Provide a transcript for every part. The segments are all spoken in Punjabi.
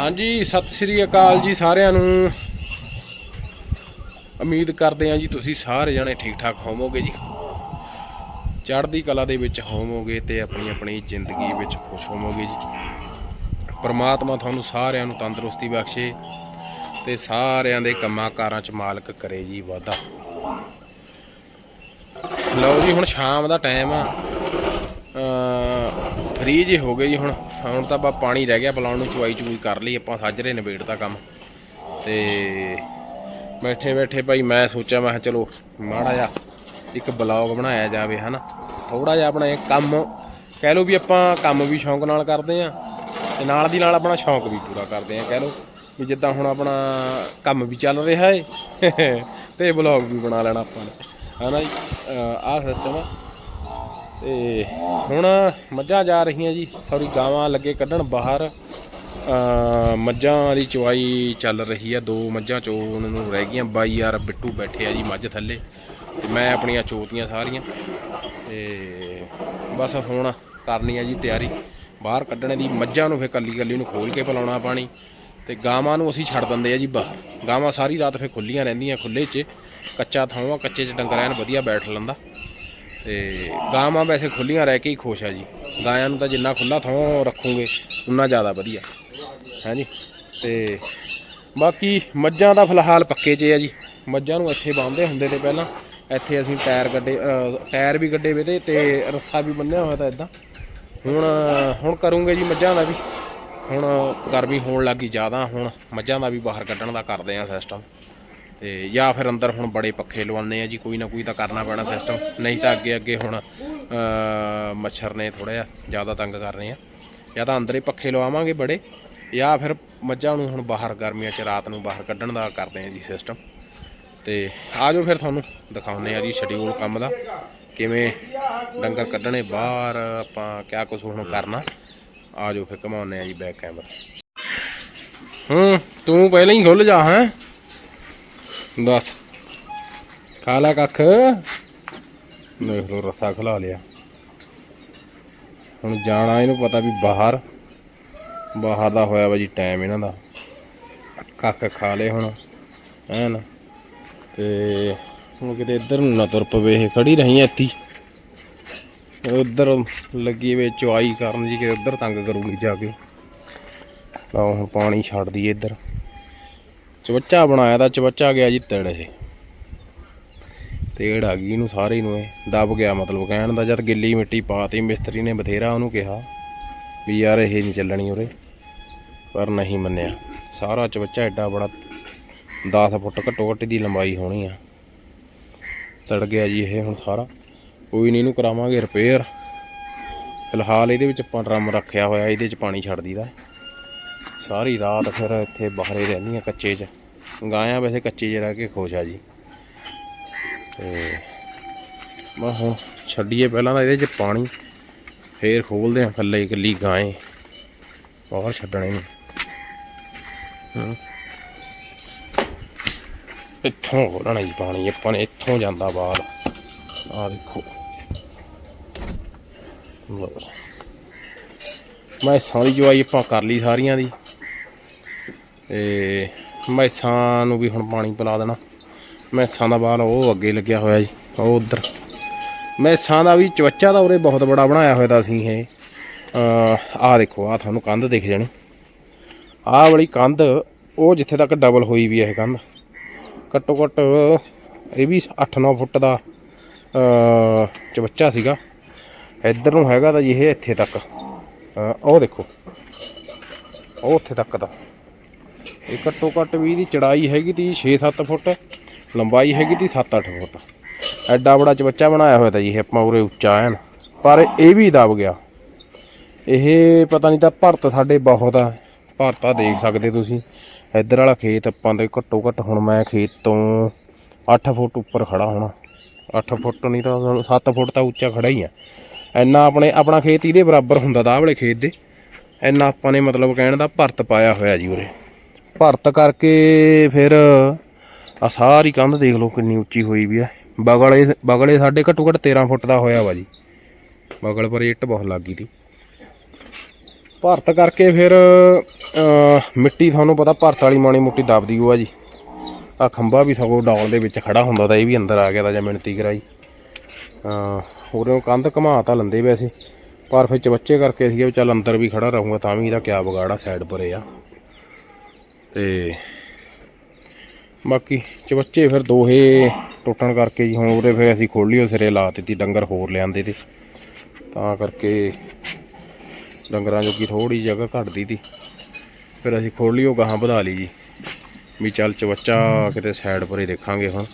ਹਾਂਜੀ, ਸਤਿ ਸ੍ਰੀ ਅਕਾਲ ਜੀ ਸਾਰਿਆਂ ਨੂੰ। ਉਮੀਦ ਕਰਦੇ ਹਾਂ ਜੀ ਤੁਸੀਂ ਸਾਰੇ ਜਣੇ ਠੀਕ ਠਾਕ ਹੋਵੋਗੇ ਜੀ। ਚੜ੍ਹਦੀ ਕਲਾ ਦੇ ਵਿੱਚ ਹੋਵੋਗੇ ਤੇ ਆਪਣੀ ਆਪਣੀ ਜ਼ਿੰਦਗੀ ਵਿੱਚ ਖੁਸ਼ ਹੋਵੋਗੇ ਜੀ। ਪਰਮਾਤਮਾ ਤੁਹਾਨੂੰ ਸਾਰਿਆਂ ਨੂੰ ਤੰਦਰੁਸਤੀ ਬਖਸ਼ੇ ਤੇ ਸਾਰਿਆਂ ਦੇ ਕੰਮਾਂ ਕਾਰਾਂ 'ਚ ਮਾਲਕ ਕਰੇ ਜੀ ਵਾਧਾ। ਲਓ ਜੀ, ਹੁਣ ਸ਼ਾਮ ਦਾ ਟਾਈਮ ਆ। ਫ੍ਰੀ ਜੇ ਹੋ ਗਏ ਜੀ ਹੁਣ। ਹੁਣ ਤਾਂ ਬਾ ਪਾਣੀ ਰਹਿ ਗਿਆ ਬਲਾਉਣ ਨੂੰ ਚੁਆਈ ਚੁਈ ਕਰ ਲਈ, ਆਪਾਂ ਸਾਜਰੇ ਨਿਬੇੜਤਾ ਕੰਮ। ਤੇ ਬੈਠੇ ਬੈਠੇ ਭਾਈ ਮੈਂ ਸੋਚਿਆ, ਮੈਂ ਕਿਹਾ ਚਲੋ ਮਾੜਾ ਜਿਹਾ ਇੱਕ ਬਲੌਗ ਬਣਾਇਆ ਜਾਵੇ, ਹਨਾ? ਥੋੜਾ ਜਿਹਾ ਆਪਣਾ ਇਹ ਕੰਮ, ਕਹਿ ਲਓ ਵੀ ਆਪਾਂ ਕੰਮ ਵੀ ਸ਼ੌਂਕ ਨਾਲ ਕਰਦੇ ਆ ਤੇ ਨਾਲ ਦੀ ਨਾਲ ਆਪਣਾ ਸ਼ੌਂਕ ਵੀ ਪੂਰਾ ਕਰਦੇ ਆ ਕਹਿ ਲਓ ਵੀ ਜਿੱਦਾਂ ਹੁਣ ਆਪਣਾ ਕੰਮ ਵੀ ਚੱਲ ਰਿਹਾ ਏ, ਤੇ ਬਲੌਗ ਵੀ ਬਣਾ ਲੈਣਾ ਆਪਾਂ ਨੇ। ਹਨਾ ਜੀ? ਆਹ ਸਿਸਟਮ ਆ। ਤੇ ਹੁਣ ਮੱਝਾਂ ਜਾ ਰਹੀਆਂ ਜੀ। ਸੌਰੀ, ਗਾਵਾਂ ਲੱਗੇ ਕੱਢਣ ਬਾਹਰ। ਮੱਝਾਂ ਦੀ ਚਵਾਈ ਚੱਲ ਰਹੀ ਆ। ਦੋ ਮੱਝਾਂ ਚੋਣ ਨੂੰ ਰਹਿ ਗਈਆਂ। ਬਾਈ ਯਾਰ ਬਿੱਟੂ ਬੈਠੇ ਆ ਜੀ ਮੱਝ ਥੱਲੇ। ਤੇ ਮੈਂ ਆਪਣੀਆਂ ਚੋਤੀਆਂ ਸਾਰੀਆਂ। ਤੇ ਬਸ ਹੁਣ ਕਰਨੀ ਆ ਜੀ ਤਿਆਰੀ। ਬਾਹਰ ਕੱਢਣੇ ਦੀ ਮੱਝਾਂ ਨੂੰ ਫੇ ਕੱਲੀ ਕੱਲੀ ਨੂੰ ਖੋਲ ਕੇ ਪਿਲਾਉਣਾ ਪਾਣੀ। ਤੇ ਗਾਵਾਂ ਨੂੰ ਅਸੀਂ ਛੱਡ ਦਿੰਦੇ ਆ ਜੀ ਬਾਹਰ। ਗਾਵਾਂ ਸਾਰੀ ਰਾਤ ਫੇ ਖੁੱਲੀਆਂ ਰਹਿੰਦੀਆਂ ਖੁੱਲੇ 'ਚ। ਕੱਚਾ ਥਾਂ ਆ ਕੱਚੇ 'ਚ ਡੰਗਰ ਐਨ ਵਧੀਆ ਬੈਠ ਲੈਂਦਾ। ਤੇ ਗਾਵਾਂ ਵੈਸੇ ਖੁੱਲੀਆਂ ਰਹਿ ਕੇ ਹੀ ਖੁਸ਼ ਆ ਜੀ। ਗਾਇਆਂ ਨੂੰ ਤਾਂ ਜਿੰਨਾ ਖੁੱਲਾ ਥਾਂ ਰੱਖੋਗੇ, ਉਨਾ ਜ਼ਿਆਦਾ ਵਧੀਆ। ਹਾਂਜੀ ਤੇ ਬਾਕੀ ਮੱਝਾਂ ਦਾ ਫਿਲਹਾਲ ਪੱਕੇ 'ਚ ਆ ਜੀ। ਮੱਝਾਂ ਨੂੰ ਇੱਥੇ ਬੰਨ੍ਹਦੇ ਹੁੰਦੇ ਨੇ ਪਹਿਲਾਂ। ਇੱਥੇ ਅਸੀਂ ਟਾਇਰ ਗੱਡੇ ਟਾਇਰ ਵੀ ਗੱਡੇ ਵੇ ਤੇ ਤੇ ਰੱਸਾ ਵੀ ਬੰਨਿਆ ਹੋਇਆ ਤਾਂ ਇਦਾਂ। ਹੁਣ ਹੁਣ ਕਰੂੰਗੇ ਜੀ ਮੱਝਾਂ ਦਾ ਵੀ। ਹੁਣ ਗਰਮੀ ਹੋਣ ਲੱਗੀ ਜ਼ਿਆਦਾ। ਹੁਣ ਮੱਝਾਂ ਦਾ ਵੀ ਬਾਹਰ ਕੱਢਣ ਦਾ ਕਰਦੇ ਆ ਸਿਸਟਮ ਤੇ ਜਾਂ ਫਿਰ ਅੰਦਰ ਹੁਣ ਬੜੇ ਪੱਖੇ ਲਵਾਉਂਦੇ ਆ ਜੀ, ਕੋਈ ਨਾ ਕੋਈ ਤਾਂ ਕਰਨਾ ਪੈਣਾ ਸਿਸਟਮ ਨਹੀਂ ਤਾਂ ਅੱਗੇ ਅੱਗੇ ਹੁਣ ਮੱਛਰ ਨੇ ਥੋੜਾ ਜਿਹਾ ਜ਼ਿਆਦਾ ਤੰਗ ਕਰ ਰਹੇ ਆ। ਜਾਂ ਤਾਂ ਅੰਦਰ ਹੀ ਪੱਖੇ ਲਵਾਵਾਂਗੇ ਬੜੇ, ਜਾਂ ਫਿਰ ਮੱਝਾਂ ਨੂੰ ਹੁਣ ਬਾਹਰ, ਗਰਮੀਆਂ 'ਚ ਰਾਤ ਨੂੰ ਬਾਹਰ ਕੱਢਣ ਦਾ ਕਰਦੇ ਆ ਜੀ ਸਿਸਟਮ ਤੇ ਆਜੋ ਫਿਰ ਤੁਹਾਨੂੰ ਦਿਖਾਉਂਦੇ ਆ ਜੀ ਸ਼ਡਿਊਲ ਕੰਮ ਦਾ, ਕਿਵੇਂ ਡੰਗਰ ਕੱਢਣੇ, ਬਾਹਰ ਆਪਾਂ ਕਿਆ ਕੁਝ ਹੁਣ ਕਰਨਾ। ਆਜੋ ਫਿਰ ਘਮਾਉਂਦੇ ਆ ਜੀ ਬੈਕ ਕੈਮਰਾ ਹੂੰ, ਤੂੰ ਪਹਿਲਾਂ ਹੀ ਖੁੱਲ ਜਾ, ਹੈ? ਦੱਸ ਖਾ ਲੈ ਕੱਖ। ਦੇਖ ਲੋ ਰਸਾ ਖਲਾ ਲਿਆ। ਹੁਣ ਜਾਣਾ, ਇਹਨੂੰ ਪਤਾ ਵੀ ਬਾਹਰ। ਬਾਹਰ ਦਾ ਹੋਇਆ ਵਾ ਜੀ ਟਾਈਮ ਇਹਨਾਂ ਦਾ। ਕੱਖ ਖਾ ਲੇ ਹੁਣ ਐਨ ਤੇ ਹੁਣ ਕਿਤੇ ਇੱਧਰ ਨੂੰ ਨਾ ਤੁਰ ਪਵੇ, ਇਹ ਖੜੀ ਰਹੀ ਐਤੀ ਉੱਧਰ ਲੱਗੀ ਵੇ ਚੁਆਈ ਕਰਨ ਜੀ ਕਿ ਉੱਧਰ ਤੰਗ ਕਰੂਗੀ ਜਾ ਕੇ। ਲਓ, ਹੁਣ ਪਾਣੀ ਛੱਡ ਦਈਏ ਇੱਧਰ। ਚਵੱਚਾ ਬਣਾਇਆ ਤਾਂ ਚਵੱਚਾ ਗਿਆ ਜੀ ਤੜ ਇਹ। ਤੇੜ ਆ ਗਈ ਇਹਨੂੰ ਸਾਰੇ ਨੂੰ ਇਹ। ਦਬ ਗਿਆ ਮਤਲਬ ਕਹਿਣ ਦਾ, ਜਦ ਗਿੱਲੀ ਮਿੱਟੀ ਪਾਤੀ, ਮਿਸਤਰੀ ਨੇ ਬਥੇਰਾ ਉਹਨੂੰ ਕਿਹਾ ਵੀ ਯਾਰ ਇਹ ਨਹੀਂ ਚੱਲਣੀ ਉਰੇ। ਪਰ ਨਹੀਂ ਮੰਨਿਆ। ਸਾਰਾ ਚਵੱਚਾ ਐਡਾ ਬੜਾ 10 ਫੁੱਟ ਘੱਟੋ ਘੱਟ ਦੀ ਲੰਬਾਈ ਹੋਣੀ ਆ। ਤੜ ਗਿਆ ਜੀ ਇਹ ਹੁਣ ਸਾਰਾ। ਕੋਈ ਨਹੀਂ ਇਹਨੂੰ ਕਰਾਵਾਂਗੇ ਰਿਪੇਅਰ ਫਿਲਹਾਲ ਇਹਦੇ ਵਿੱਚ ਆਪਾਂ ਡਰਮ ਰੱਖਿਆ ਹੋਇਆ, ਇਹਦੇ 'ਚ ਪਾਣੀ ਛੱਡ ਦਈਦਾ। ਸਾਰੀ ਰਾਤ ਫਿਰ ਇੱਥੇ ਬਾਹਰੇ ਰਹਿੰਦੀਆਂ ਕੱਚੇ 'ਚ। ਗਾਇਆਂ ਵੈਸੇ ਕੱਚੇ 'ਚ ਰਹਿ ਕੇ ਖੁਸ਼ ਆ ਜੀ। ਤੇ ਮੈਂ ਹੁਣ ਛੱਡੀਏ ਪਹਿਲਾਂ ਤਾਂ ਇਹਦੇ 'ਚ ਪਾਣੀ, ਫੇਰ ਖੋਲਦੇ ਆ ਕੱਲੇ ਇਕੱਲੀ ਗਾਏ ਬਾਹਰ ਛੱਡਣੇ ਨੇ ਹਮ। ਇੱਥੋਂ ਖੋਲਣਾ ਜੀ ਪਾਣੀ, ਆਪਾਂ ਨੇ ਇੱਥੋਂ ਜਾਂਦਾ ਬਾਹਰ। ਆ ਦੇਖੋ। ਲਓ। ਮੈਸਾਂ ਦੀ ਜਵਾਈ ਆਪਾਂ ਕਰ ਲਈ ਸਾਰੀਆਂ ਦੀ। ਤੇ ਮੈਸਾਂ ਨੂੰ ਵੀ ਹੁਣ ਪਾਣੀ ਪਿਲਾ ਦੇਣਾ। ਮੈਸਾਂ ਦਾ ਬਾਲ ਉਹ ਅੱਗੇ ਲੱਗਿਆ ਹੋਇਆ ਜੀ, ਉਹ ਉਧਰ। ਮੈਸਾਂ ਦਾ ਵੀ ਚਵੱਚਾ ਦਾ ਉਰੇ ਬਹੁਤ ਬੜਾ ਬਣਾਇਆ ਹੋਇਆ ਤਾਂ ਅਸੀਂ ਇਹ। ਆਹ ਦੇਖੋ, ਆਹ ਤੁਹਾਨੂੰ ਕੰਧ ਦਿਖ ਜਾਣੀ। ਆਹ ਵਾਲੀ ਕੰਧ, ਉਹ ਜਿੱਥੇ ਤੱਕ ਡਬਲ ਹੋਈ ਵੀ ਇਹ ਕੰਧ। ਘੱਟੋ ਘੱਟ ਇਹ ਵੀ 8-9 ਫੁੱਟ ਦਾ ਚਵੱਚਾ ਸੀਗਾ। ਇੱਧਰ ਨੂੰ ਹੈਗਾ ਤਾਂ ਜੀ ਇਹ ਇੱਥੇ ਤੱਕ। ਉਹ ਦੇਖੋ, ਉਹ ਉੱਥੇ ਤੱਕ ਦਾ ਇਹ ਘੱਟੋ ਘੱਟ ਵੀ ਇਹਦੀ ਚੜਾਈ ਹੈਗੀ ਤੀ 6-7 ਫੁੱਟ, ਲੰਬਾਈ ਹੈਗੀ ਤੀ 7-8 ਫੁੱਟ। ਐਡਾ ਬੜਾ ਚਵੱਚਾ ਬਣਾਇਆ ਹੋਇਆ ਤਾ ਜੀ, ਇਹ ਆਪਾਂ ਉਰੇ ਉੱਚਾ ਐਨ। ਪਰ ਇਹ ਵੀ ਦਬ ਗਿਆ। ਇਹ ਪਤਾ ਨਹੀਂ ਤਾਂ ਭਰਤ ਸਾਡੇ ਬਹੁਤ ਆ। ਭਰਤਾ ਦੇਖ ਸਕਦੇ ਤੁਸੀਂ। ਇੱਧਰ ਵਾਲਾ ਖੇਤ ਆਪਾਂ ਦੇ ਘੱਟੋ ਘੱਟ ਹੁਣ ਮੈਂ ਖੇਤ ਤੋਂ 8 ਫੁੱਟ ਉੱਪਰ ਖੜਾ ਹੋਣਾ। 8 ਫੁੱਟ ਨਹੀਂ ਤਾਂ 7 ਫੁੱਟ ਤਾਂ ਉੱਚਾ ਖੜਾ ਹੀ ਆ। ਇੰਨਾ ਆਪਣੇ, ਆਪਣਾ ਖੇਤ ਇਹਦੇ ਬਰਾਬਰ ਹੁੰਦਾ ਦਾ ਵਾਲੇ ਖੇਤ ਦੇ। ਇੰਨਾ ਆਪਾਂ ਨੇ ਮਤਲਬ ਕਹਿਣ ਦਾ ਭਰਤ ਪਾਇਆ ਹੋਇਆ ਜੀ ਉਰੇ। ਭਰਤ ਕਰਕੇ ਫਿਰ ਆ ਸਾਰੀ ਕੰਧ ਦੇਖ ਲਓ ਕਿੰਨੀ ਉੱਚੀ ਹੋਈ ਵੀ ਹੈ। ਬਗਲੇ ਬਗਲੇ ਸਾਡੇ ਘੱਟੋ ਘੱਟ 13 ਫੁੱਟ ਦਾ ਹੋਇਆ ਵਾ ਜੀ। ਬਗਲ ਪਰ ਇੱਟ ਬਹੁਤ ਲੱਗ ਗਈ ਤੀ। ਭਰਤ ਕਰਕੇ ਫਿਰ ਮਿੱਟੀ ਤੁਹਾਨੂੰ ਪਤਾ ਭਰਤ ਵਾਲੀ ਮਾਣੀ ਮੋਟੀ ਦੱਬਦੀ ਉਹ ਆ ਜੀ। ਆ ਖੰਭਾ ਵੀ ਸਗੋਂ ਡਾਉਣ ਦੇ ਵਿੱਚ ਖੜਾ ਹੁੰਦਾ ਤਾਂ ਇਹ ਵੀ ਅੰਦਰ ਆ ਗਿਆ ਤਾਂ ਜਾਂ ਮਿਣਤੀ ਕਰਾਈ। ਅਹ, ਉਰੇ ਕੰਧ ਘਮਾ ਤਾਂ ਲੰਦੇ ਵੈਸੇ। ਪਰ ਫਿਰ ਚਵੱਚੇ ਕਰਕੇ ਸੀਗੇ ਵੀ ਚੱਲ ਅੰਦਰ ਵੀ ਖੜਾ ਰਹੂੰਗਾ ਤਾਂ ਵੀ ਇਹਦਾ ਕਿਆ ਵਿਗਾੜ ਆ ਸਾਈਡ ਪਰੇ ਆ। ਤੇ ਬਾਕੀ ਚਵੱਚੇ ਫਿਰ ਦੋਹੇ ਟੁੱਟਣ ਕਰਕੇ ਜੀ, ਹੁਣ ਉਰੇ ਫਿਰ ਅਸੀਂ ਖੋਲੀਓ ਸਿਰੇ ਲਾ ਦਿੱਤੀ, ਡੰਗਰ ਹੋਰ ਲਿਆਂਦੇ ਤੇ। ਤਾਂ ਕਰਕੇ ਡੰਗਰਾਂ ਜੋਗੀ ਥੋੜੀ ਜਗ੍ਹਾ ਘਟਦੀ ਤੀ। ਫਿਰ ਅਸੀਂ ਖੋਲੀਓ ਗਾਹਾਂ ਵਧਾ ਲਈ ਜੀ। ਵੀ ਚੱਲ ਚਵੱਚਾ ਕਿਤੇ ਸਾਈਡ ਪਰੇ ਦੇਖਾਂਗੇ ਹੁਣ।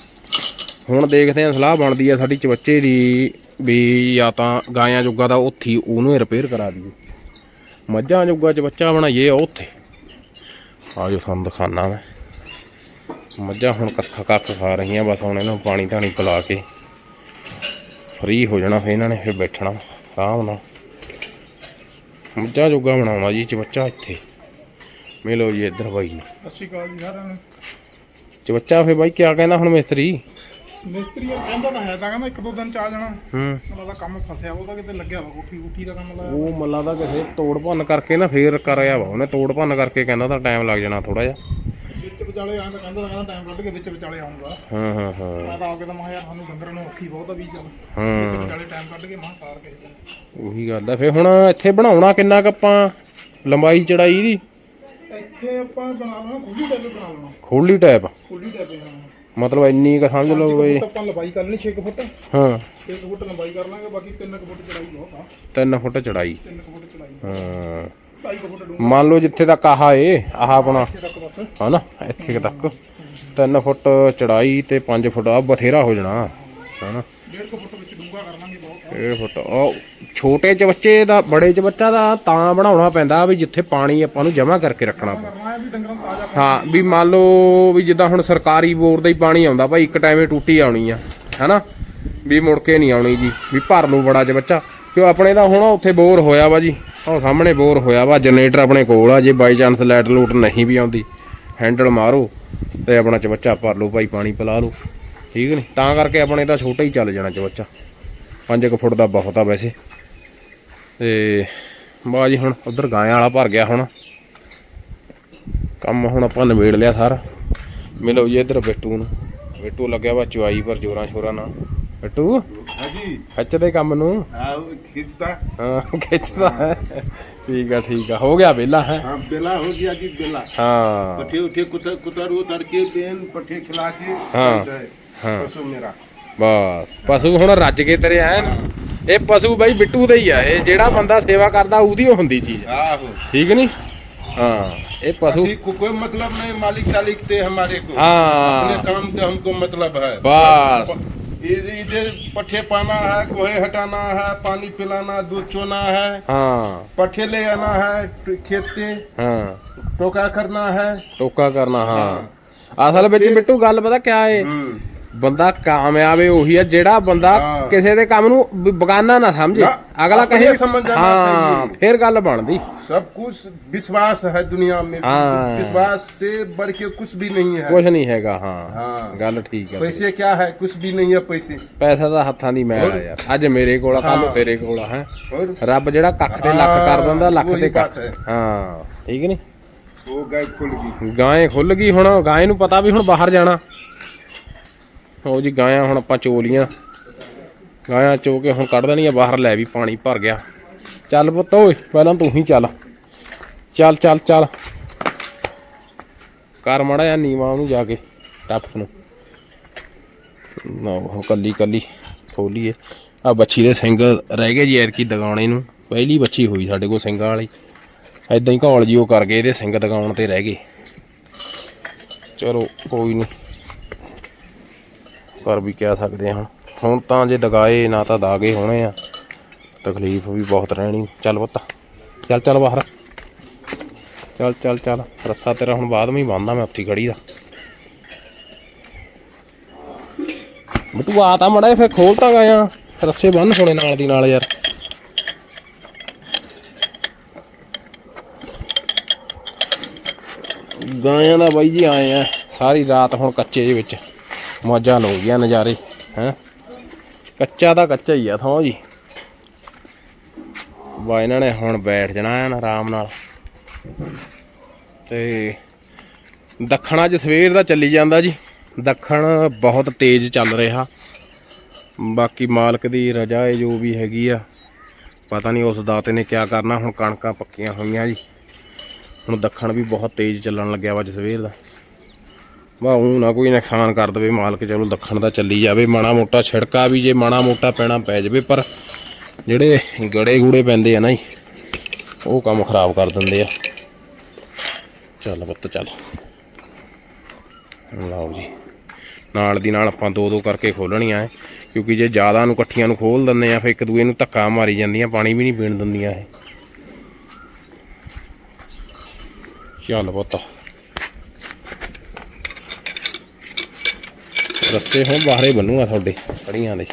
ਹੁਣ ਦੇਖਦੇ ਹਾਂ, ਸਲਾਹ ਬਣਦੀ ਆ ਸਾਡੀ ਚਵੱਚੇ ਦੀ ਵੀ ਜਾਂ ਤਾਂ ਗਾਇਆਂ ਜੋਗਾ ਦਾ ਉੱਥੀ ਉਹਨੂੰ ਰਿਪੇਅਰ ਕਰਾ ਦਈਏ। ਮੱਝਾਂ ਜੋਗਾ ਚਵੱਚਾ ਬਣਾਈਏ ਉਹ ਉੱਥੇ। ਆ ਜੋ ਤੁਹਾਨੂੰ ਦਿਖਾਣਾ ਮੈਂ। ਮੱਝਾਂ ਹੁਣ ਕੱਖਾ ਕੱਖ ਖਾ ਰਹੀਆਂ ਬਸ ਹੁਣ ਇਹਨਾਂ ਨੂੰ ਪਾਣੀ ਧਾਣੀ ਪਿਲਾ ਕੇ ਫ੍ਰੀ ਹੋ ਜਾਣਾ ਫਿਰ ਇਹਨਾਂ ਨੇ ਫਿਰ ਬੈਠਣਾ ਆਰਾਮ ਨਾਲ। ਮੱਝਾਂ ਜੋਗਾ ਬਣਾਉਣਾ ਜੀ ਚਵੱਚਾ ਇੱਥੇ। ਮਿਲੋ ਜੀ ਇੱਧਰ ਬਾਈ ਨੂੰ। ਸਤਿ ਸ਼੍ਰੀ ਅਕਾਲ ਜੀ ਸਾਰਿਆਂ ਨੂੰ। ਚਵੱਚਾ ਫੇ ਬਾਈ ਕਿਆ ਕਹਿੰਦਾ ਹੁਣ ਮਿਸਤਰੀ? ਮਿਸਤਰੀ ਉਹ ਕਹਿੰਦਾ ਤਾਂ ਹੈ ਤਾਂ ਕਹਿੰਦਾ ਇੱਕ ਦੋ ਦਿਨ ਚ ਆ ਜਾਣਾ। ਹੂੰ। ਮੈਨੂੰ ਲੱਗਦਾ ਕੰਮ ਫਸਿਆ ਉਹਦਾ ਕਿਤੇ ਲੱਗਿਆ ਵਾ ਕੋਠੀ ਕੋਠੀ ਦਾ ਕੰਮ ਲਾਇਆ ਉਹ ਮੱਲਾ ਦਾ ਕਿਸੇ ਤੋੜ ਭੰਨ ਕਰਕੇ ਨਾ ਫੇਰ ਕਰਿਆ ਵਾ ਉਹਨੇ ਤੋੜ ਭੰਨ ਕਰਕੇ ਕਹਿੰਦਾ ਤਾਂ ਟਾਈਮ ਲੱਗ ਜਾਣਾ ਥੋੜਾ ਜਿਹਾ। ਵਿੱਚ ਵਿਚਾਲੇ ਆਂ ਤਾਂ ਕਹਿੰਦਾ ਤਾਂ ਕਹਿੰਦਾ ਟਾਈਮ ਕੱਢ ਕੇ ਵਿੱਚ ਵਿਚਾਲੇ ਆਉਂਗਾ ਹਾਂ ਹਾਂ ਹਾਂ। ਮੈਂ ਤਾਂ ਆ ਕੇ ਤਾਂ ਮਾ ਯਾਰ ਸਾਨੂੰ ਡੰਗਰਾਂ ਨੂੰ ਔਖੀ ਬਹੁਤ ਆ ਵੀ ਚੱਲ। ਵਿੱਚ ਹਾਂ ਵਿਚਾਲੇ ਟਾਈਮ ਕੱਢ ਕੇ ਮਾਂ ਸਾਰ ਕੇ ਉਹੀ ਗੱਲ ਆ ਫੇ ਹੁਣ ਇੱਥੇ ਬਣਾਉਣਾ ਕਿੰਨਾ ਕੁ ਆਪਾਂ? ਲੰਬਾਈ ਚੜਾਈ ਦੀ? ਇੱਥੇ ਆਪਾਂ ਬਣਾ ਲੈਣਾ ਖੁੱਲੀ ਟੈਪ ਬਣਾ ਲੈਣਾ। ਖੋਲੀ ਟਾਈਪ ਖੁੱਲੀ ਟੈਪ ਹਾਂ ਮਤਲਬ ਇੰਨੀ ਕੁ ਸਮਝ ਲਓ ਬਈ। ਆਪਾਂ ਲੰਬਾਈ ਕਰ ਲੈਣੀ 6 ਫੁੱਟ। 6 ਹਾਂ ਫੁੱਟ ਲੰਬਾਈ ਕਰ ਲਾਂਗੇ ਬਾਕੀ 3 ਫੁੱਟ ਚੜਾਈ ਬਹੁਤ ਆ। 3 ਫੁੱਟ ਚੜਾਈ। 3 ਫੁੱਟ ਚੜਾਈ। ਹਾਂ। 2.5 ਫੁੱਟ ਡੂੰਘਾ। ਮੰਨ ਲਓ ਜਿੱਥੇ ਤੱਕ ਆਹ ਏ ਆਹ ਆਪਣਾ ਹਨਾ ਇੱਥੇ ਤੱਕ। 3 ਫੁੱਟ ਚੜਾਈ ਤੇ 5 ਫੁੱਟ ਆ ਬਥੇਰਾ ਹੋ ਜਾਣਾ। ਹਨਾ 1.5 ਫੁੱਟ ਵਿੱਚ ਡੂੰਘਾ ਕਰ ਲਾਂਗੇ ਬਹੁਤ। ਆ। ਇਹ ਫੁੱਟ ਉਹ ਛੋਟੇ ਚ ਬੱਚੇ ਦਾ, ਬੜੇ ਚ ਬੱਚਾ ਦਾ ਤਾਂ ਬਣਾਉਣਾ ਪੈਂਦਾ ਵੀ ਜਿੱਥੇ ਪਾਣੀ ਆਪਾਂ ਨੂੰ ਜਮ੍ਹਾਂ ਕਰਕੇ ਰੱਖਣਾ ਪੈਂਦਾ ਹਾਂ, ਵੀ ਮੰਨ ਲਓ ਵੀ ਜਿੱਦਾਂ ਹੁਣ ਸਰਕਾਰੀ ਬੋਰ ਦਾ ਹੀ ਪਾਣੀ ਆਉਂਦਾ, ਭਾਈ ਇੱਕ ਟਾਈਮੇ ਟੂਟੀ ਆਉਣੀ ਆ, ਹੈਨਾ? ਵੀ ਮੁੜ ਕੇ ਨਹੀਂ ਆਉਣੀ ਜੀ, ਵੀ ਭਰ ਨੂੰ ਬੜਾ ਚ ਬੱਚਾ। ਕਿਉਂ ਆਪਣੇ ਦਾ ਹੁਣ ਉੱਥੇ ਬੋਰ ਹੋਇਆ ਵਾ ਜੀ ਉਹ ਸਾਹਮਣੇ ਬੋਰ ਹੋਇਆ ਵਾ, ਜਨਰੇਟਰ ਆਪਣੇ ਕੋਲ ਆ, ਜੇ ਬਾਈ ਚਾਂਸ ਲਾਈਟ ਲੂਟ ਨਹੀਂ ਵੀ ਆਉਂਦੀ, ਹੈਂਡਲ ਮਾਰੋ ਤੇ ਆਪਣਾ ਚ ਭਰ ਲਓ ਭਾਈ ਪਾਣੀ ਪਿਲਾ ਲਓ ਠੀਕ ਨਹੀਂ ਤਾਂ ਕਰਕੇ ਆਪਣੇ ਤਾਂ ਛੋਟਾ ਹੀ ਚੱਲ ਜਾਣਾ ਚ ਬੱਚਾ। 5 ਫੁੱਟ ਦਾ ਬਹੁਤ ਆ ਵੈਸੇ। ਤੇ ਬਾ ਜੀ ਹੁਣ ਉਧਰ ਗਾਂ ਵਾਲਾ ਭਰ ਗਿਆ ਹੁਣ। ਕੰਮ ਹੁਣ ਆਪਾਂ ਨਵੇੜ ਲਿਆ ਸਾਰਾ। ਮਿਲੋ ਜੀ ਇਧਰ ਬਿੱਟੂ ਨੂੰ। ਬਿੱਟੂ ਲੱਗਿਆ ਵਾ ਚਵਾਈ ਪਰ ਜੋਰਾਂ ਸ਼ੋਰਾਂ ਨਾਲ। ਬਿੱਟੂ ਹਾਂਜੀ। ਖਿੱਚਦੇ ਕੰਮ ਨੂੰ। ਹਾਂ ਖਿੱਚਦਾ। ਹਾਂ ਠੀਕ ਆ ਠੀਕ ਆ। ਹੋ ਗਿਆ ਬੇਲਾ ਹੈ? ਹਾਂ ਬੇਲਾ ਹੋ ਗਿਆ ਜੀ ਬੇਲਾ ਹਾਂ। ਪੱਠੇ ਉਠੇ ਕੁਤਰ ਕੁਤਰੂ ਤੜਕੇ ਬੇਨ ਪੱਠੇ ਖਿਲਾ ਕੇ ਹਾਂ। ਪਸ਼ੂ ਮੇਰਾ। ਬਸ। ਪਸ਼ੂ ਹੁਣ ਰੱਜ ਕੇ ਤੇਰੇ ਐਨ। ਇਹ ਪਸ਼ੂ ਬਾਈ ਬਿੱਟੂ ਦੇ ਹੀ ਆ ਇਹ ਜਿਹੜਾ ਬੰਦਾ ਸੇਵਾ ਕਰਦਾ ਉਹਦੀ ਉਹ ਹੁੰਦੀ ਚੀਜ਼ आहो ਠੀਕ ਨਹੀਂ ਹਾਂ ਇਹ ਪਸ਼ੂ पति को कोई मतलब नहीं मालिक शालिक थे हमारे को हाँ। अपने काम से हमको मतलब है बस इधर इधर पठे पाना है गोहे हटाना है पानी पिलाना दूध चोना है ਹਾਂ पठे ले आना है खेत से ਹਾਂ टोका करना है ਟੋਕਾ ਕਰਨਾ ਹਾਂ ਅਸਲ ਵਿੱਚ ਬਿੱਟੂ ਗੱਲ ਪਤਾ ਕਿਆ ਏ हम्म ਬੰਦਾ ਕਾਮਯਾਬ ਏ ਉਹੀ ਆ ਜਿਹੜਾ ਬੰਦਾ ਹਾਂ। ਕਿਸੇ ਦੇ ਕੰਮ ਨੂੰ ਬ- ਬਗਾਨਾ ਨਾ ਸਮਝੇ ਨਾ, ਅਗਲਾ ਆਪਣੇ ਕਹੇ ਸਮਝ ਜਾਣਾ ਹਾਂ ਚਾਹੀਏ। ਫਿਰ ਗੱਲ ਬਣਦੀ सब कुछ विश्वास है दुनिया में हाँ। विश्वास से बढ़ के कुछ भी नहीं है ਕੁਝ ਨਹੀਂ ਹੈਗਾ ਹਾਂ ਹਾਂ। ਗੱਲ ਠੀਕ ਆ पैसे क्या है कुछ भी नहीं है पैसे ਪੈਸਾ ਤਾਂ ਹੱਥਾਂ ਦੀ ਮੈਲ ਆ ਯਾਰ ਅੱਜ ਮੇਰੇ ਕੋਲ ਆ ਕੱਲ ਨੂੰ ਹਾਂ। ਤੇਰੇ ਕੋਲ ਆ ਹੈ और ਰੱਬ ਜਿਹੜਾ ਕੱਖ ਤੇ ਲੱਖ ਕਰ ਦਿੰਦਾ ਲੱਖ ਉਹੀ ਤੇ ਕੱਖ ਬਾਤ ਹੈ। ਹਾਂ ਠੀਕ ਨਹੀਂ वो गाय खुल गई ਗਾਂ ਖੁੱਲ ਗਈ ਹੁਣ ਗਾਂ ਨੂੰ ਪਤਾ ਵੀ ਹੁਣ ਬਾਹਰ ਜਾਣਾ ਉਹ ਜੀ ਗਾਇਆ ਹੁਣ ਆਪਾਂ ਚੋ ਲੀਆਂ ਗਾਇਆ ਚੋ ਕੇ ਹੁਣ ਕੱਢ ਦੇਣੀਆਂ, ਬਾਹਰ ਲੈ ਵੀ ਪਾਣੀ ਭਰ ਗਿਆ। ਚੱਲ ਪੁੱਤ ਓਏ, ਪਹਿਲਾਂ ਤੂੰ ਹੀ ਚੱਲ। ਚੱਲ ਚੱਲ ਚੱਲ। ਕਰ ਮੜਾ ਜਾਂ ਨੀਵਾ ਉਹਨੂੰ ਜਾ ਕੇ, ਟੱਪ ਨੂੰ। ਨਾ ਉਹ ਕੱਲੀ ਕੱਲੀ ਖੋਲੀਏ। ਆ ਬੱਚੀ ਦੇ ਸਿੰਘ ਰਹਿ ਗਏ ਜੀ ਐਰਕੀ ਦਗਾਉਣੇ ਨੂੰ। ਪਹਿਲੀ ਬੱਚੀ ਹੋਈ ਸਾਡੇ ਕੋਲ ਸਿੰਘਾਂ ਵਾਲੀ। ਐਦਾਂ ਹੀ ਘੌਲ ਜੀ ਉਹ ਕਰ ਗਏ, ਇਹਦੇ ਸਿੰਘ ਦਗਾਉਣ ਤੇ ਰਹਿ ਗਏ। ਚਲੋ, ਕੋਈ ਨਹੀਂ ਘਰ ਵੀ ਕਹਿ ਸਕਦੇ ਹਾਂ। ਹੁਣ ਤਾਂ ਜੇ ਦਗਾਏ ਨਾ ਤਾਂ ਦਾਗੇ ਹੋਣੇ ਆ। ਤਕਲੀਫ ਵੀ ਬਹੁਤ ਰਹਿਣੀ। ਚੱਲ ਪੁੱਤ। ਚੱਲ ਚੱਲ ਬਾਹਰ। ਚੱਲ ਚੱਲ ਚੱਲ। ਰੱਸਾ ਤੇਰਾ ਹੁਣ ਬਾਅਦ ਵਿੱਚ ਬੰਨਦਾ ਮੈਂ ਉੱਥੇ ਖੜੀ ਦਾ। ਬਟੂ ਆ ਤਾਂ ਮੜਾ ਫਿਰ ਖੋਲ ਤਾਂ ਗਿਆ ਰੱਸੇ ਬੰਨ ਹੋਣੇ ਨਾਲ ਦੀ ਨਾਲ ਯਾਰ। ਗਾਇਆਂ ਦਾ ਬਾਈ ਜੀ ਆਏ ਆ। ਸਾਰੀ ਰਾਤ ਹੁਣ ਕੱਚੇ ਦੇ ਵਿੱਚ। ਮੌਜਾਂ ਲੋ ਗਿਆ ਨਜ਼ਾਰੇ, ਹੈ? ਕੱਚਾ ਦਾ ਕੱਚਾ ਹੀ ਆ ਥਾਂ ਜੀ। ਬਾ, ਇਹਨਾਂ ਨੇ ਹੁਣ ਬੈਠ ਜਾਣਾ ਐਨ ਆਰਾਮ ਨਾਲ। ਤੇ ਦੱਖਣ ਅੱਜ ਸਵੇਰ ਦਾ ਚੱਲੀ ਜਾਂਦਾ ਜੀ। ਦੱਖਣ ਬਹੁਤ ਤੇਜ਼ ਚੱਲ ਰਿਹਾ। ਬਾਕੀ ਮਾਲਕ ਦੀ ਰਜਾ ਹੈ ਜੋ ਵੀ ਹੈਗੀ ਆ, ਪਤਾ ਨਹੀਂ ਉਸ ਦਾਤੇ ਨੇ ਕਿਆ ਕਰਨਾ, ਹੁਣ ਕਣਕਾਂ ਪੱਕੀਆਂ ਹੋਈਆਂ ਜੀ। ਹੁਣ ਦੱਖਣ ਵੀ ਬਹੁਤ ਤੇਜ਼ ਚੱਲਣ ਲੱਗਿਆ ਵਾ ਅੱਜ ਸਵੇਰ ਦਾ। ਵਾ ਊਂ ਨਾ ਕੋਈ ਨੁਕਸਾਨ ਕਰ ਦਵੇ ਮਾਲਕ, ਚਲੋ ਦੱਖਣ ਦਾ ਚੱਲੀ ਜਾਵੇ, ਮਾੜਾ ਮੋਟਾ ਛਿੜਕਾ ਵੀ ਜੇ ਮਾੜਾ ਮੋਟਾ ਪੈਣਾ ਪੈ ਜਾਵੇ, ਪਰ ਜਿਹੜੇ ਗੜੇ ਗੂੜੇ ਪੈਂਦੇ ਆ ਨਾ ਜੀ, ਉਹ ਕੰਮ ਖਰਾਬ ਕਰ ਦਿੰਦੇ ਆ। ਚੱਲ ਬੱਤ ਚੱਲ। ਲਓ ਜੀ, ਨਾਲ ਦੀ ਨਾਲ ਆਪਾਂ ਦੋ ਦੋ ਕਰਕੇ ਖੋਲਣੀਆਂ ਐ, ਕਿਉਂਕਿ ਜੇ ਜ਼ਿਆਦਾ ਨੂੰ ਇਕੱਠੀਆਂ ਨੂੰ ਖੋਲ ਦਿੰਦੇ ਆ, ਫਿਰ ਇੱਕ ਦੂਏ ਨੂੰ ਧੱਕਾ ਮਾਰੀ ਜਾਂਦੀਆਂ, ਪਾਣੀ ਵੀ ਨਹੀਂ ਪੀਣ ਦਿੰਦੀਆਂ ਇਹ। ਚੱਲ ਪੁੱਤ। ਰੱਸੇ ਹੁਣ ਬਾਹਰੇ ਬੰਨੂਗਾ ਤੁਹਾਡੇ, ਕੜੀਆਂ ਦੇ।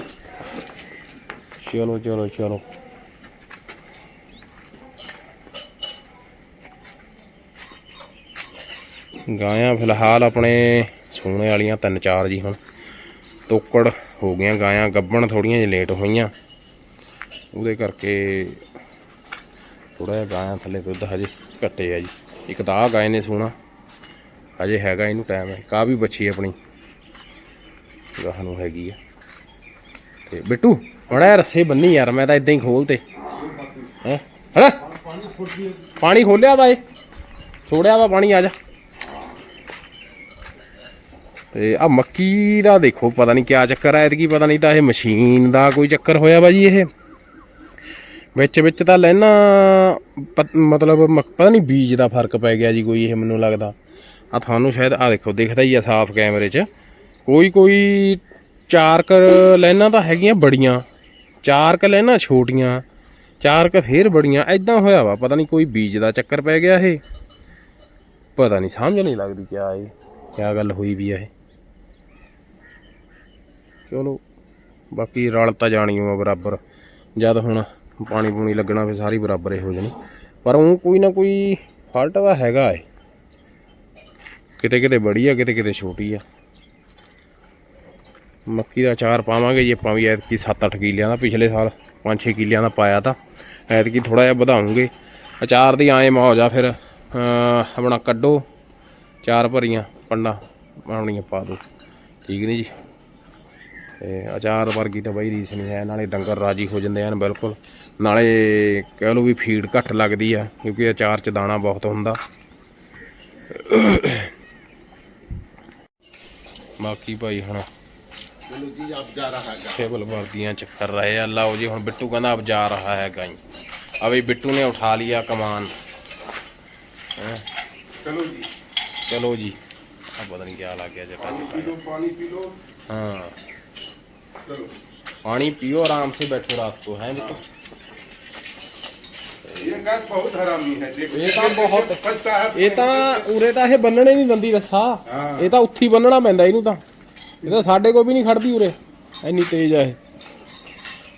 ਚਲੋ ਚਲੋ ਚਲੋ। ਗਾਇਆਂ ਫਿਲਹਾਲ ਆਪਣੇ ਸੋਨੇ ਵਾਲੀਆਂ ਤਿੰਨ ਚਾਰ ਜੀ ਹੁਣ। ਤੋਕੜ ਹੋ ਗਈਆਂ ਗਾਇਆਂ, ਗੱਬਣ ਥੋੜੀਆਂ ਜਿਹਾ ਲੇਟ ਹੋਈਆਂ। ਉਹਦੇ ਕਰਕੇ ਥੋੜਾ ਜਿਹਾ ਗਾਇਆਂ ਥੱਲੇ ਦੁੱਧ ਹਜੇ ਘੱਟੇ ਆ ਜੀ। ਇੱਕ ਤਾਂ ਆਹ ਗਾਇ ਨੇ ਸੂਣਾ ਹਜੇ ਹੈਗਾ ਇਹਨੂੰ ਟਾਈਮ ਹੈ। ਕਾ ਵੀ ਬੱਚੀ ਆਪਣੀ। ਗਾਹ ਨੂੰ ਹੈਗੀ ਆ। ਤੇ ਬਿੱਟੂ, ਬੜਾ ਰੱਸੇ ਬੰਨੀ ਯਾਰ, ਮੈਂ ਤਾਂ ਇਦਾਂ ਹੀ ਖੋਲਤੇ ਹੈ? ਹਣਾ ਪਾਣੀ ਖੋਲਿਆ ਵਾ ਇਹ। ਛੋੜਿਆ ਵਾ ਪਾਣੀ, ਆ ਜਾ। ਤੇ ਆ ਮੱਕੀ ਦਾ ਦੇਖੋ, ਪਤਾ ਨਹੀਂ ਕਿਆ ਚੱਕਰ ਆ, ਐਤਕੀ ਪਤਾ ਨਹੀਂ ਤਾਂ ਇਹ ਮਸ਼ੀਨ ਦਾ ਕੋਈ ਚੱਕਰ ਹੋਇਆ ਵਾ ਜੀ ਇਹ। ਵਿੱਚ ਵਿੱਚ ਤਾਂ ਲੈਣਾ ਪ- ਮਤਲਬ ਮ- ਪਤਾ ਨਹੀਂ ਬੀਜ ਦਾ ਫ਼ਰਕ ਪੈ ਗਿਆ ਜੀ ਕੋਈ ਇਹ, ਮੈਨੂੰ ਲੱਗਦਾ। ਆ ਤੁਹਾਨੂੰ ਸ਼ਾਇਦ ਆ ਦੇਖੋ, ਦਿਖਦਾ ਹੀ ਆ ਸਾਫ਼ ਕੈਮਰੇ 'ਚ। ਕੋਈ ਕੋਈ ਚਾਰ ਕ ਲੈਣਾ ਤਾਂ ਹੈਗੀਆਂ ਬੜੀਆਂ, ਚਾਰ ਕ ਲੈਣਾ ਛੋਟੀਆਂ, ਚਾਰ ਕ ਫੇਰ ਬੜੀਆਂ ਐਦਾਂ ਹੋਇਆ ਵਾ, ਪਤਾ ਨਹੀਂ ਕੋਈ ਬੀਜ ਦਾ ਚੱਕਰ ਪੈ ਗਿਆ ਇਹ। ਪਤਾ ਨਹੀਂ, ਸਮਝ ਨਹੀਂ ਲੱਗਦੀ ਕਿਆ ਇਹ, ਕਿਆ ਗੱਲ ਹੋਈ ਵੀ ਆ ਇਹ। ਚਲੋ, ਬਾਕੀ ਰਲ ਤਾਂ ਜਾਣੀ ਓ ਬਰਾਬਰ, ਜਦ ਹੁਣ ਪਾਣੀ ਪੂਣੀ ਲੱਗਣਾ ਫਿਰ ਸਾਰੀ ਬਰਾਬਰ ਹੀ ਹੋ ਜਾਣੀ ਪਰ ਉਹ ਕੋਈ ਨਾ ਕੋਈ ਫਾਲਟ ਤਾਂ ਹੈਗਾ ਏ। ਕਿਤੇ ਕਿਤੇ ਬੜੀ ਆ, ਕਿਤੇ ਕਿਤੇ ਛੋਟੀ ਆ। ਮੱਕੀ ਦਾ ਅਚਾਰ ਪਾਵਾਂਗੇ ਜੇ ਆਪਾਂ ਵੀ ਐਤਕੀ 7-8 ਕਿੱਲਿਆਂ ਦਾ, ਪਿਛਲੇ ਸਾਲ 5-6 ਕਿੱਲਿਆਂ ਦਾ ਪਾਇਆ ਤਾਂ। ਐਤਕੀ ਥੋੜਾ ਜਿਹਾ ਵਧਾਉਂਗੇ। ਅਚਾਰ ਦੀ ਆਏ ਮੌਜ ਆ ਫਿਰ ਆਪਣਾ ਕੱਢੋ, ਚਾਰ ਭਰੀਆਂ, ਪੰਡਾ ਆਪਣੀਆਂ ਪਾ ਦੋ। ਠੀਕ ਨਹੀਂ ਜੀ? ਤੇ ਅਚਾਰ ਵਰਗੀ ਤਾਂ ਬਈ ਰੀਸ ਨਹੀਂ ਹੈ, ਨਾਲੇ ਡੰਗਰ ਰਾਜੀ ਹੋ ਜਾਂਦੇ ਹਨ, ਬਿਲਕੁਲ। ਨਾਲੇ ਕਹਿ ਲਓ ਵੀ ਫੀਡ ਘੱਟ ਲੱਗਦੀ ਆ, ਕਿਉਂਕਿ ਅਚਾਰ ਚ ਦਾਣਾ ਬਹੁਤ ਹੁੰਦਾ। ਬਾਕੀ ਭਾਈ ਹੁਣ चलो जी आप जा रहा है ਟੇਬਲ ਵਰਦੀਆਂ ਚ ਕਰ ਰਹੇ ਆ ਲਓ ਜੀ ਹੁਣ ਬਿੱਟੂ ਕਹਿੰਦਾ ਅਬ ਜਾ ਰਹਾ ਹੈ ਗਾਈ ਅਬੇ ਬਿੱਟੂ ਨੇ ਉਠਾ ਲਿਆ ਕਮਾਨ ਹੈਂ, चलो जी ਚਲੋ ਜੀ ਆ ਪਤਾ ਨਹੀਂ ਕਿਆ ਲੱਗ ਗਿਆ ਜੱਟਾ पानी ਜੱਟਾ पी लो पानी पी लो ਹਾਂ चलो पानी पियो आराम से बैठो रात को है बिट्टू ये गाय बहुत हरामी है देखो ये तो बहुत- फंसता है ਇਹ ਤਾਂ ਉਰੇ ਤਾਂ ਇਹ ਬੰਨਣੇ ਨਹੀਂ ਦਿੰਦੀ ਰੱਸਾ ਹਾਂ। ਇਹ ਤਾਂ ਉੱਥੀ ਬੰਨਣਾ ਪੈਂਦਾ ਇਹਨੂੰ ਤਾਂ ਇਹ ਤਾਂ ਸਾਡੇ ਕੋਲ ਵੀ ਨਹੀਂ ਖੜਦੀ ਉਰੇ। ਇੰਨੀ ਤੇਜ਼ ਆ ਇਹ।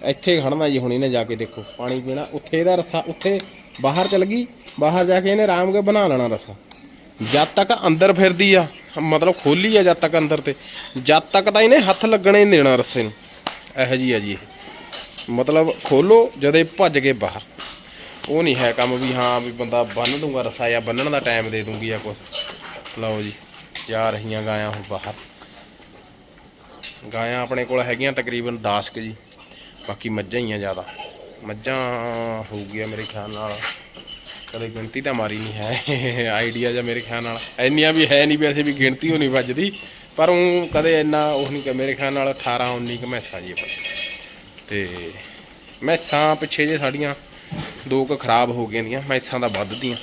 ਇੱਥੇ ਖੜਨਾ ਜੀ, ਹੁਣ ਇਹਨੇ ਜਾ ਕੇ ਦੇਖੋ, ਪਾਣੀ ਪੀਣਾ। ਉੱਥੇ ਇਹਦਾ ਰੱਸਾ, ਉੱਥੇ ਬਾਹਰ ਚਲ ਗਈ, ਬਾਹਰ ਜਾ ਕੇ ਇਹਨੇ ਆਰਾਮ ਕੇ ਬਣਾ ਲੈਣਾ ਰੱਸਾ। ਜਦ ਤੱਕ ਅੰਦਰ ਫਿਰਦੀ ਆ, ਮਤਲਬ ਖੋਲੀ ਆ ਜਦ ਤੱਕ ਅੰਦਰ ਤੇ, ਜਦ ਤੱਕ ਤਾਂ ਇਹਨੇ ਹੱਥ ਲੱਗਣੇ ਨਹੀਂ ਦੇਣਾ ਰੱਸੇ ਨੂੰ। ਇਹੋ ਜੀ ਆ ਜੀ ਇਹ। ਮਤਲਬ ਖੋਲੋ, ਜਦੇ ਭੱਜ ਕੇ ਬਾਹਰ। ਉਹ ਨਹੀਂ ਹੈ ਕੰਮ ਵੀ ਹਾਂ ਵੀ ਬੰਦਾ ਬੰਨ ਦੂੰਗਾ ਰੱਸਾ ਜਾਂ ਬੰਨਣ ਦਾ ਟਾਈਮ ਦੇ ਦੂੰਗੀ ਜਾਂ ਕੁਛ। ਲਓ ਜੀ, ਜਾ ਰਹੀਆਂ ਗਾਇਆਂ ਹੁਣ ਬਾਹਰ। ਗਾਇਆਂ ਆਪਣੇ ਕੋਲ ਹੈਗੀਆਂ ਤਕਰੀਬਨ 10 ਕੁ ਜੀ, ਬਾਕੀ ਮੱਝਾਂ ਹੀ ਆ ਜ਼ਿਆਦਾ। ਮੱਝਾਂ ਹੋਊਗੀਆਂ ਮੇਰੇ ਖਿਆਲ ਨਾਲ, ਕਦੇ ਗਿਣਤੀ ਤਾਂ ਮਾਰੀ ਨਹੀਂ ਹੈ, ਆਈਡੀਆ ਜਾਂ ਮੇਰੇ ਖਿਆਲ ਨਾਲ। ਇੰਨੀਆਂ ਵੀ ਹੈ ਨਹੀਂ ਵੈਸੇ ਵੀ ਗਿਣਤੀ ਹੋ ਨਹੀਂ ਵੱਜਦੀ, ਪਰ ਉਹ ਕਦੇ ਇੰਨਾ ਉਹ ਨਹੀਂ ਕਿ ਮੇਰੇ ਖਿਆਲ ਨਾਲ 18 19 ਕੁ ਮੈਸਾਂ ਜੀ ਆਪਾਂ। ਤੇ ਮੈਸਾਂ ਪਿੱਛੇ ਜੇ ਸਾਡੀਆਂ ਦੋ ਕੁ ਖਰਾਬ ਹੋ ਗਈਆਂ ਦੀਆਂ ਮੈਸਾਂ ਦਾ ਵੱਧਦੀਆਂ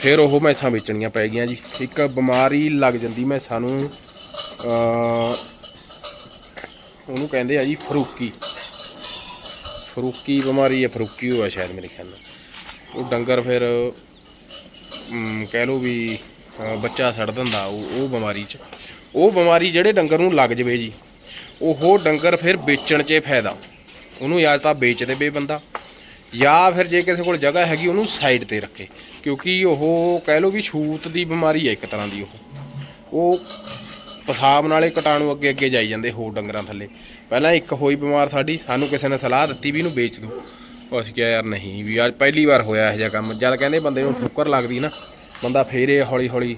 ਫਿਰ ਉਹ ਮੈਸਾਂ ਵੇਚਣੀਆਂ ਪੈ ਗਈਆਂ ਜੀ। ਇੱਕ ਬਿਮਾਰੀ ਲੱਗ ਜਾਂਦੀ ਮੈਸਾਂ ਨੂੰ ਉਹਨੂੰ ਕਹਿੰਦੇ ਆ ਜੀ ਫਰੂਕੀ। ਫਰੂਕੀ ਬਿਮਾਰੀ ਹੈ ਫਰੂਕੀ ਹੋਇਆ ਸ਼ਾਇਦ ਮੇਰੇ ਖਿਆਲ ਨਾਲ। ਉਹ ਡੰਗਰ ਫਿਰ ਕਹਿ ਲਓ ਵੀ ਬੱਚਾ ਛੱਡ ਦਿੰਦਾ ਉਹ ਉਹ ਬਿਮਾਰੀ 'ਚ। ਉਹ ਬਿਮਾਰੀ ਜਿਹੜੇ ਡੰਗਰ ਨੂੰ ਲੱਗ ਜਵੇ ਜੀ, ਉਹ ਡੰਗਰ ਫਿਰ ਵੇਚਣ 'ਚ ਫਾਇਦਾ। ਉਹਨੂੰ ਜਾਂ ਤਾਂ ਵੇਚ ਦੇਵੇ ਬੰਦਾ, ਜਾਂ ਫਿਰ ਜੇ ਕਿਸੇ ਕੋਲ ਜਗ੍ਹਾ ਹੈਗੀ, ਉਹਨੂੰ ਸਾਈਡ ਤੇ ਰੱਖੇ। ਕਿਉਂਕਿ ਉਹ ਕਹਿ ਲਓ ਵੀ ਛੂਤ ਦੀ ਬਿਮਾਰੀ ਹੈ ਇੱਕ ਤਰ੍ਹਾਂ ਦੀ ਉਹ। ਉਹ ਪਿਸ਼ਾਬ ਨਾਲੇ ਕਟਾਣੂ ਅੱਗੇ ਅੱਗੇ ਜਾਈ ਜਾਂਦੇ ਹੋਰ ਡੰਗਰਾਂ ਥੱਲੇ। ਪਹਿਲਾਂ ਇੱਕ ਹੋਈ ਬਿਮਾਰ ਸਾਡੀ, ਸਾਨੂੰ ਕਿਸੇ ਨੇ ਸਲਾਹ ਦਿੱਤੀ ਵੀ ਇਹਨੂੰ ਵੇਚ ਦਿਓ। ਅਸੀਂ ਕਿਹਾ ਯਾਰ ਨਹੀਂ ਵੀ ਅੱਜ ਪਹਿਲੀ ਵਾਰ ਹੋਇਆ ਇਹ ਜਿਹਾ ਕੰਮ। ਜਦ ਕਹਿੰਦੇ ਬੰਦੇ ਨੂੰ ਠੋਕਰ ਲੱਗਦੀ ਨਾ, ਬੰਦਾ ਫੇਰ ਇਹ ਹੌਲੀ ਹੌਲੀ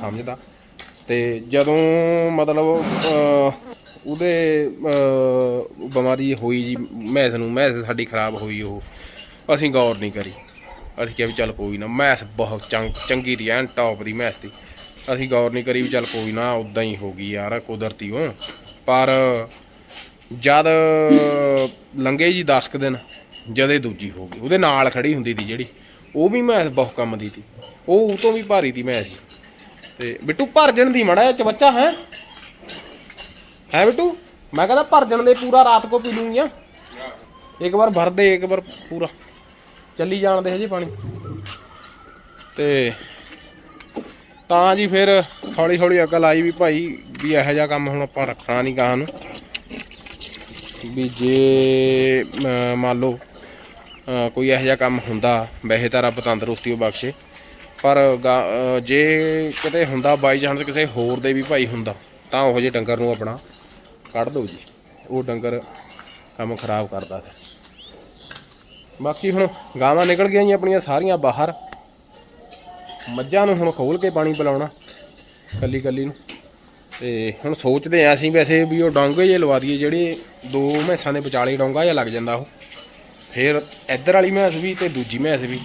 ਸਮਝਦਾ। ਤੇ ਜਦੋਂ ਮਤਲਬ ਉਹਦੇ ਬਿਮਾਰੀ ਹੋਈ ਜੀ, ਮੈਸ ਨੂੰ, ਮੈਸ ਸਾਡੀ ਖਰਾਬ ਹੋਈ ਉਹ। ਅਸੀਂ ਗੌਰ ਨਹੀਂ ਕਰੀ। ਅਸੀਂ ਕਿਹਾ ਵੀ ਚੱਲ ਕੋਈ ਨਾ, ਮੈਸ ਬਹੁਤ ਚੰਗ, ਚੰਗੀ ਦੀ ਐਨ ਟੌਪ ਦੀ ਮੈਸ ਦੀ ਅਸੀਂ ਗੌਰ ਨਹੀਂ ਕਰੀ ਵੀ ਚੱਲ ਕੋਈ ਨਾ ਉਦਾਂ ਹੀ ਹੋ ਗਈ ਯਾਰ ਕੁਦਰਤੀ ਉਹ। ਪਰ ਜਦ ਲੰਗੇ ਜੀ 10 ਕੁ ਦਿਨ, ਜਦੇ ਦੂਜੀ ਹੋ ਗਈ, ਉਹਦੇ ਨਾਲ ਖੜੀ ਹੁੰਦੀ ਸੀ ਜਿਹੜੀ, ਉਹ ਵੀ ਮੈਂ ਬਹੁਤ ਕੰਮ ਦੀ ਤੀ। ਉਹ ਉਹ ਤੋਂ ਵੀ ਭਾਰੀ ਦੀ ਮੈਂ ਸੀ ਤੇ ਬਿੱਟੂ ਭਰਜਣ ਦੀ ਮੜਾ ਚ ਬੱਚਾ ਹੈ। ਹੈ ਬਿੱਟੂ? ਮੈਂ ਕਹਿੰਦਾ ਭਰਜਣ ਦੇ ਪੂਰਾ ਰਾਤ ਕੋ ਪੀ ਲੂੰਗੀ ਇੱਕ ਵਾਰ ਭਰ ਦੇ, ਇੱਕ ਵਾਰ ਪੂਰਾ। ਚੱਲੀ ਜਾਣ ਦੇ ਹਜੇ ਪਾਣੀ। ਤੇ ਤਾਂ ਜੀ ਫਿਰ ਹੌਲੀ ਹੌਲੀ ਅਕਲ ਆਈ ਵੀ ਭਾਈ ਵੀ ਇਹੋ ਜਿਹਾ ਕੰਮ ਹੁਣ ਆਪਾਂ ਰੱਖਣਾ ਨਹੀਂ ਗਾਹਾਂ ਨੂੰ। ਵੀ ਜੇ ਮੰਨ ਲਓ ਕੋਈ ਇਹੋ ਜਿਹਾ ਕੰਮ ਹੁੰਦਾ, ਵੈਸੇ ਤਾਂ ਰੱਬ ਤੰਦਰੁਸਤੀ ਉਹ ਬਖਸ਼ੇ। ਪਰ ਗਾ- ਜੇ ਕਿਤੇ ਹੁੰਦਾ ਬਾਈ ਚਾਂਸ ਕਿਸੇ ਹੋਰ ਦੇ ਵੀ ਭਾਈ ਹੁੰਦਾ, ਤਾਂ ਉਹ ਜਿਹੇ ਡੰਗਰ ਨੂੰ ਆਪਣਾ ਕੱਢ ਦਿਓ ਜੀ। ਉਹ ਡੰਗਰ ਕੰਮ ਖਰਾਬ ਕਰਦਾ ਫਿਰ। ਬਾਕੀ ਹੁਣ ਗਾਵਾਂ ਨਿਕਲ ਗਈਆਂ ਜੀ ਆਪਣੀਆਂ ਸਾਰੀਆਂ ਬਾਹਰ। ਮੱਝਾਂ ਨੂੰ ਹੁਣ ਖੋਲ ਕੇ ਪਾਣੀ ਪਿਲਾਉਣਾ, ਕੱਲੀ ਕੱਲੀ ਨੂੰ। ਤੇ ਹੁਣ ਸੋਚਦੇ ਆ ਅਸੀਂ ਵੈਸੇ ਵੀ ਉਹ ਡੋਂਗੇ ਜੇ ਲਵਾ ਦਈਏ, ਜਿਹੜੇ ਦੋ ਮੈਸਾਂ ਦੇ ਵਿਚਾਲੇ ਡੋਂਗਾ ਜਿਹਾ ਲੱਗ ਜਾਂਦਾ ਉਹ। ਫਿਰ ਇੱਧਰ ਵਾਲੀ ਮੈਸ ਵੀ ਤੇ ਦੂਜੀ ਮੈਸ ਵੀ,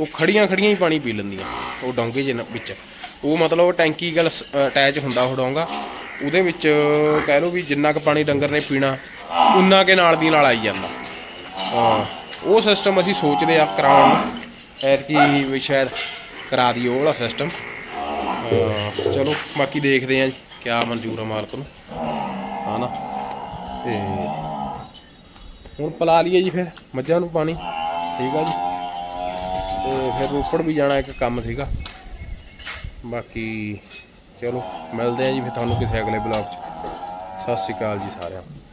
ਉਹ ਖੜੀਆਂ ਖੜੀਆਂ ਹੀ ਪਾਣੀ ਪੀ ਲੈਂਦੀਆਂ, ਉਹ ਡੋਂਗੇ ਜੇ ਵਿੱਚ। ਉਹ ਮਤਲਬ ਟੈਂਕੀ ਗਲ ਅਟੈਚ ਹੁੰਦਾ ਉਹ ਡੋਂਗਾ, ਉਹਦੇ ਵਿੱਚ ਕਹਿ ਲਓ ਵੀ ਜਿੰਨਾ ਕੁ ਪਾਣੀ ਡੰਗਰ ਨੇ ਪੀਣਾ, ਉਨਾ ਕੇ ਨਾਲ ਦੀ ਨਾਲ ਆਈ ਜਾਂਦਾ। ਉਹ ਸਿਸਟਮ ਅਸੀਂ ਸੋਚਦੇ ਆ ਕਰਾਉਣ ਨੂੰ। ਐਤਕੀ ਵੀ ਸ਼ਾਇਦ ਕਰਾ ਦਈਏ ਉਹ ਵਾਲਾ ਸਿਸਟਮ ਚਲੋ, ਬਾਕੀ ਦੇਖਦੇ ਆਂ ਕਿਆ ਮਨਜ਼ੂਰ ਆ ਮਾਲਕ ਨੂੰ। ਹਨਾ? ਤੇ ਹੁਣ ਪਿਲਾ ਲਈਏ ਜੀ ਫਿਰ, ਮੱਝਾਂ ਨੂੰ ਪਾਣੀ। ਠੀਕ ਆ ਜੀ। ਤੇ ਫਿਰ ਰੋਪੜ ਵੀ ਜਾਣਾ ਇੱਕ ਕੰਮ ਸੀਗਾ। ਬਾਕੀ ਚਲੋ, ਮਿਲਦੇ ਆ ਜੀ ਫਿਰ ਤੁਹਾਨੂੰ ਕਿਸੇ ਅਗਲੇ ਬਲੌਗ 'ਚ। ਸਤਿ ਸ਼੍ਰੀ ਅਕਾਲ ਜੀ ਸਾਰਿਆਂ ਨੂੰ।